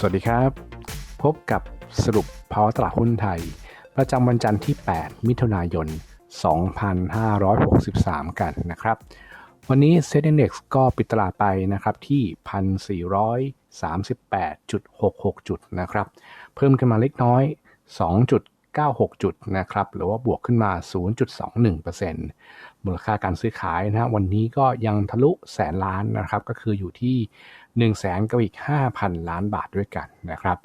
สวัสดีครับ พบกับสรุปภาวะตลาดหุ้นไทย ประจำวันจันทร์ที่ 8 มิถุนายน 2563 กันนะครับ วันนี้ Set Index ก็ปิดตลาดไปนะครับที่ 1,438.66 จุดนะครับ เพิ่มขึ้นมาเล็กน้อย 2.96 จุดนะครับ หรือว่าบวกขึ้นมา 0.21% มูลค่าการซื้อขายนะวันนี้ก็ยังทะลุแสนล้านนะครับ ก็คืออยู่ที่1 0 0 0 0แสนกับอีก5,000 ล้านบาทด้วยกันนะครับ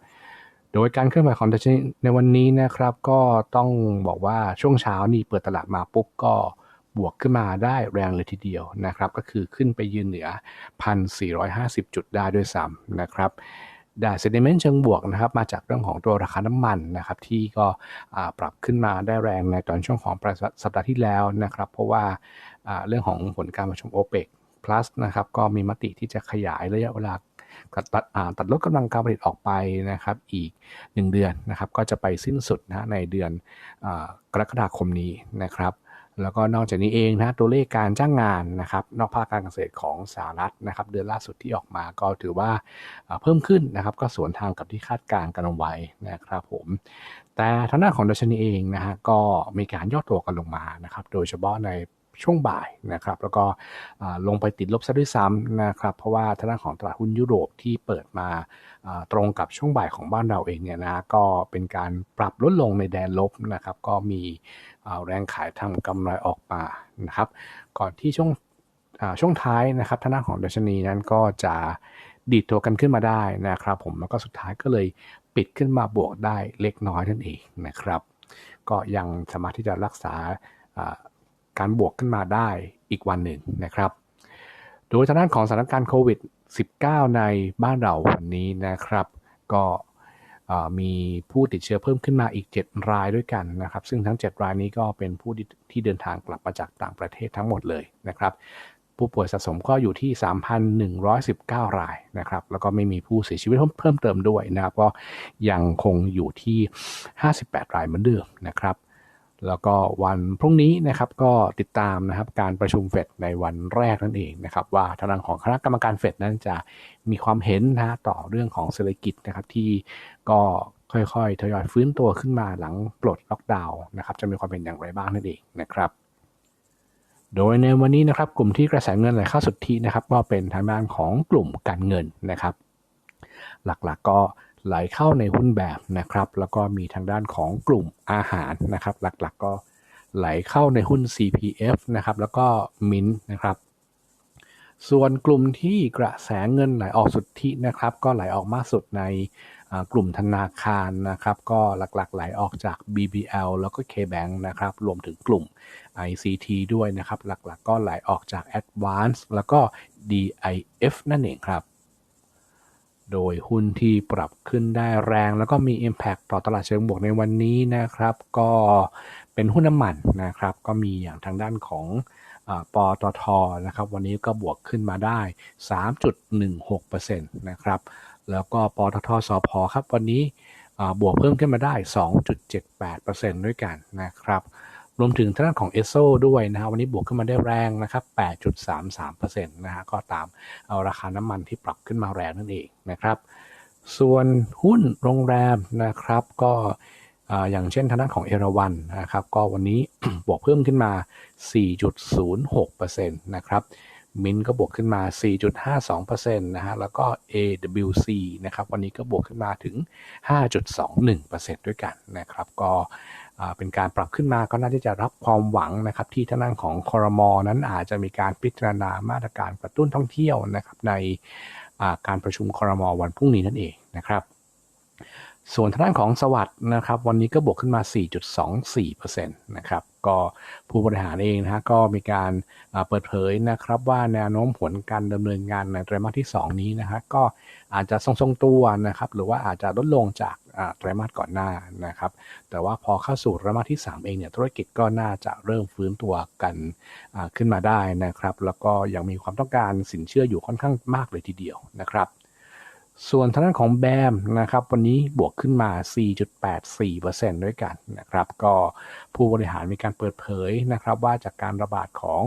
โดยการเคลื่อนไหวของดัชนีในวันนี้นะครับก็ต้องบอกว่าช่วงเช้านี่เปิดตลาดมาปุ๊บก็บวกขึ้นมาได้แรงเลยทีเดียวนะครับ ก็คือขึ้นไปยืนเหนือ 1,450 จุดได้ด้วยซ้ำนะครับ ด้เซนิเมนต์เชิงบวกนะครับมาจากเรื่องของตัวราคาน้ำมันนะครับที่ก็ปรับขึ้นมาได้แรงในตอนช่วงของสัปดาห์ที่แล้วนะครับ เพราะว่าเรื่องของผลการประชุมโอเปก plus นะครับก็มีมติที่จะขยายระยะเวลาตัดตัดลดกำลังการผลิตออกไปนะครับอีก 1 เดือนนะครับก็จะไปสิ้นสุดนะในเดือนกรกฎาคมนี้นะครับ แล้วก็นอกจากนี้เองนะตัวเลขการจ้างงานนะครับนอกภาคการเกษตรของสหรัฐนะครับ เดือนล่าสุดที่ออกมาก็ถือว่าเพิ่มขึ้นนะครับก็สวนทางกับที่คาดการณ์กันเอาไว้นะครับผมแต่ทางด้านของดัชนีเองนะฮะก็มีการย่อตัวกันลงมานะครับโดยเฉพาะใน ช่วงบ่ายนะครับ แล้วก็ลงไปติดลบซะด้วยซ้ำนะครับ เพราะว่าทางด้านของตลาดหุ้นยุโรปที่เปิดมาตรงกับช่วงบ่ายของบ้านเราเองเนี่ยนะก็เป็นการปรับลดลงในแดนลบนะครับ ก็มีแรงขายทางกำไรออกมานะครับ ก่อนที่ช่วงช่วงท้ายนะครับทางด้านของดัชนีนั้นก็จะดีดตัวกันขึ้นมาได้นะครับ ผมแล้วก็สุดท้ายก็เลยปิดขึ้นมาบวกได้เล็กน้อยนั่นเองนะครับ ก็ยังสามารถที่จะรักษา การบวกขึ้นมาได้อีกวันหนึ่งนะครับ โดยทางด้านของสถานการณ์โควิด -19 ในบ้านเราวันนี้นะครับ ก็มีผู้ติดเชื้อเพิ่มขึ้นมาอีก 7 รายด้วยกันนะครับ ซึ่งทั้ง 7 รายนี้ก็เป็นผู้ที่เดินทางกลับมาจากต่างประเทศทั้งหมดเลยนะครับ ผู้ป่วยสะสมก็อยู่ที่ 3,119 รายนะครับ แล้วก็ไม่มีผู้เสียชีวิตเพิ่มเติมด้วยนะครับ ก็ยังคงอยู่ที่ 58 รายเหมือนเดิมนะครับ แล้วก็วันพรุ่งนี้นะครับก็ติดตามนะครับการประชุมเฟดในวันแรกนั่นเองนะครับว่าทางของคณะกรรมการเฟดนั้นจะมีความเห็นนะต่อเรื่องของเศรษฐกิจนะครับที่ก็ค่อยๆทยอยฟื้นตัวขึ้นมาหลังปลดล็อกดาวน์นะครับจะมีความเป็นอย่างไรบ้างนั่นเองนะครับ โดยในวันนี้นะครับกลุ่มที่กระแสเงินไหลเข้าสุทธินะครับก็เป็นทางด้านของกลุ่มการเงินนะครับ หลักๆกก็ ไหลเข้าในหุ้นแบบนะครับ แล้วก็มีทางด้านของกลุ่มอาหารนะครับ หลักๆก็ไหลเข้าในหุ้น CPF นะครับ แล้วก็มินนะครับ ส่วนกลุ่มที่กระแสเงินไหลออกสุทธินะครับ ก็ไหลออกมากสุดในกลุ่มธนาคารนะครับ ก็หลักๆ ไหลออกจาก BBL แล้วก็ KBank นะครับ รวมถึงกลุ่ม ICT ด้วยนะครับ หลักๆ ก็ไหลออกจาก Advance แล้วก็ DIF นั่นเองครับ โดยหุ้นที่ปรับขึ้นได้แรง แล้วก็มี Impact ต่อตลาดเชิงบวกในวันนี้นะครับ ก็เป็นหุ้นน้ำมันนะครับ ก็มีอย่างทางด้านของปตทนะครับ วันนี้ก็บวกขึ้นมาได้ 3.16%นะครับ แล้วก็ปตทสพครับ วันนี้บวกเพิ่มขึ้นมาได้ 2.78%ด้วยกันนะครับ รวมถึงทางด้านของเอสโซด้วยนะฮะวันนี้บวกขึ้นมาได้แรงนะครับ 8.33%นะฮะก็ตามเอาราคาน้ำมันที่ปรับขึ้นมาแรงนั่นเองนะครับ ส่วนหุ้นโรงแรมนะครับก็อย่างเช่นทางด้านของเอราวันนะครับก็วันนี้บวกเพิ่มขึ้นมา 4.06%นะครับมินก็บวกขึ้นมา 4.52%นะฮะ แล้วก็ AWC นะครับ วันนี้ก็บวกขึ้นมาถึง 5.21%ด้วยกันนะครับ ก็ เป็นการปรับขึ้นมาก็น่าที่จะรับความหวังนะครับที่ท่านั่งของคอรมอนั้นอาจจะมีการพิจารณามาตรการกระตุ้นท่องเที่ยวนะครับในการประชุมคอรมอวันพรุ่งนี้นั่นเองนะครับ ส่วนทางด้านของสวัสด์นะครับ วันนี้ก็บวกขึ้นมา 4.24%นะครับก็ผู้บริหารเองนะฮะก็มีการเปิดเผยนะครับว่าแนวโน้มผลการดำเนินงานในไตรมาสที่ 2 นี้นะฮะก็อาจจะทรงๆตัวนะครับหรือว่าอาจจะลดลงจากไตรมาสก่อนหน้านะครับ แต่ว่าพอเข้าสู่ไตรมาสที่ 3 เองเนี่ยธุรกิจก็น่าจะเริ่มฟื้นตัวกันขึ้นมาได้นะครับ แล้วก็ยังมีความต้องการสินเชื่ออยู่ค่อนข้างมากเลยทีเดียวนะครับ ส่วนทางด้านของแบมนะครับวันนี้บวกขึ้นมา 4.84%ด้วยกันนะครับก็ผู้บริหารมีการเปิดเผยนะครับว่าจากการระบาดของ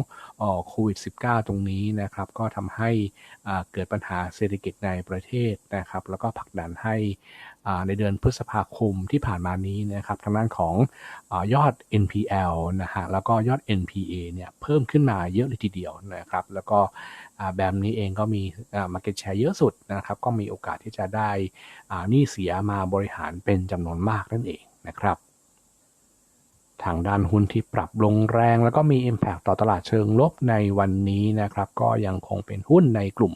โควิด -19 ตรงนี้นะครับก็ทำให้เกิดปัญหาเศรษฐกิจในประเทศนะครับแล้วก็ผลักดันให้ ในเดือนพฤษภาคมที่ผ่านมานี้นะครับทางด้านของอยอด NPL นะฮะแล้วก็ยอด NPA เนี่ยเพิ่มขึ้นมาเยอะเลยทีเดียวนะครับ แล้วก็แบมนี้เองก็มีอ่า market share เยอะสุดนะครับ ก็มีโอกาสที่จะได้นี่เสียมาบริหารเป็นจำนวนมากนั่นเองนะครับ ทางด้านหุ้นที่ปรับลงแรง แล้วก็มี Impact ต่อตลาดเชิงลบในวันนี้นะครับ ก็ยังคงเป็นหุ้นในกลุ่ม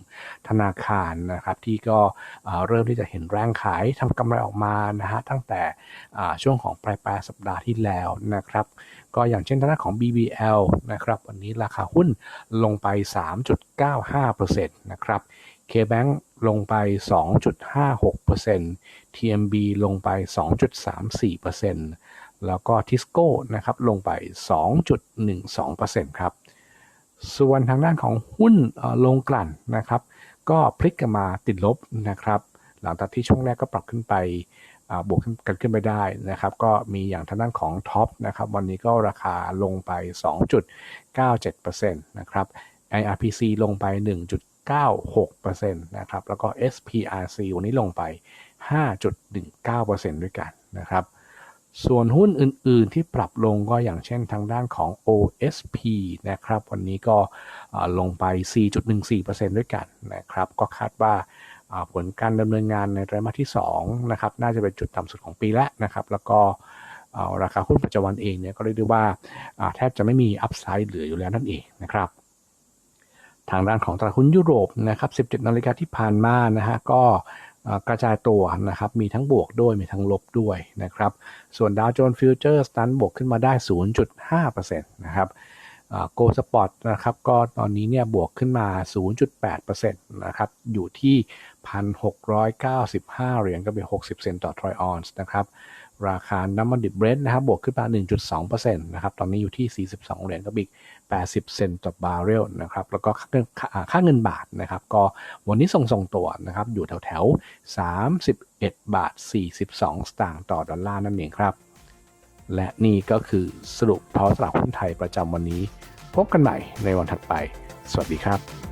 ธนาคารนะครับ ที่ก็เริ่มที่จะเห็นแรงขายทำกำไรออกมานะฮะตั้งแต่ช่วงของปลายปลายสัปดาห์ที่แล้วนะครับ ก็อย่างเช่นทางด้านของ BBL นะครับ วันนี้ราคาหุ้นลงไป 3.95%นะครับ KBank ลงไป 2.56% TMB ลงไป 2.34% แล้วก็ Tisco นะครับลงไป 2.12%ครับ ส่วนทางด้านของหุ้นลงกลั่นนะครับ ก็พลิกกันมาติดลบนะครับ หลังจากที่ช่วงแรกก็ปรับขึ้นไปบวกกันขึ้นไปได้นะครับ ก็มีอย่างทางด้านของท็อปนะครับ วันนี้ก็ราคาลงไป 2.97%นะครับ IRPC ลงไป 1.96%นะครับ แล้วก็ SPRC วันนี้ลงไป 5.19%ด้วยกันนะครับ ส่วนหุ้นอื่น ๆ ที่ปรับลงก็อย่างเช่นทางด้านของ OSP นะครับ วันนี้ก็ลงไป 4.14%ด้วยกันนะครับ ก็คาดว่าผลการดำเนินงานในไตรมาสที่2นะครับ น่าจะเป็นจุดต่ำสุดของปีแล้วนะครับ แล้วก็ราคาหุ้นปัจจุบันเองเนี่ยก็เรียกได้ว่าแทบจะไม่มีอัพไซด์เหลืออยู่แล้วนั่นเองนะครับ ทางด้านของตลาดหุ้นยุโรปนะครับ17นาฬิกาที่ผ่านมานะฮะก็กระจายตัวนะครับมีทั้งบวกด้วยมีทั้งลบด้วยนะครับส่วนดาวโจนส์ฟิวเจอร์สตันบวกขึ้นมาได้ 0.5%นะครับ โกลสปอร์ตนะครับก็ตอนนี้เนี่ยบวกขึ้นมา 0.8%นะครับอยู่ที่ 1,695 เหรียญก็เป็น 60 เซนต์ต่อทรอยออนซ์นะครับราคาน้ำมันดิบเบรนท์นะครับบวกขึ้นมา 1.2%นะครับตอนนี้อยู่ที่ 42 เหรียญกับอีก 80 เซนต์ต่อบาร์เรลนะครับแล้วก็ค่าเงินค่าเงินบาทนะครับก็วันนี้ทรงๆตัวนะครับอยู่แถวแถว31 บาท 42 สตางค์ต่อดอลลาร์นั่นเองครับ และนี่ก็คือสรุปเพราะตลาดหุ้นไทยประจำวันนี้ พบกันใหม่ในวันถัดไป สวัสดีครับ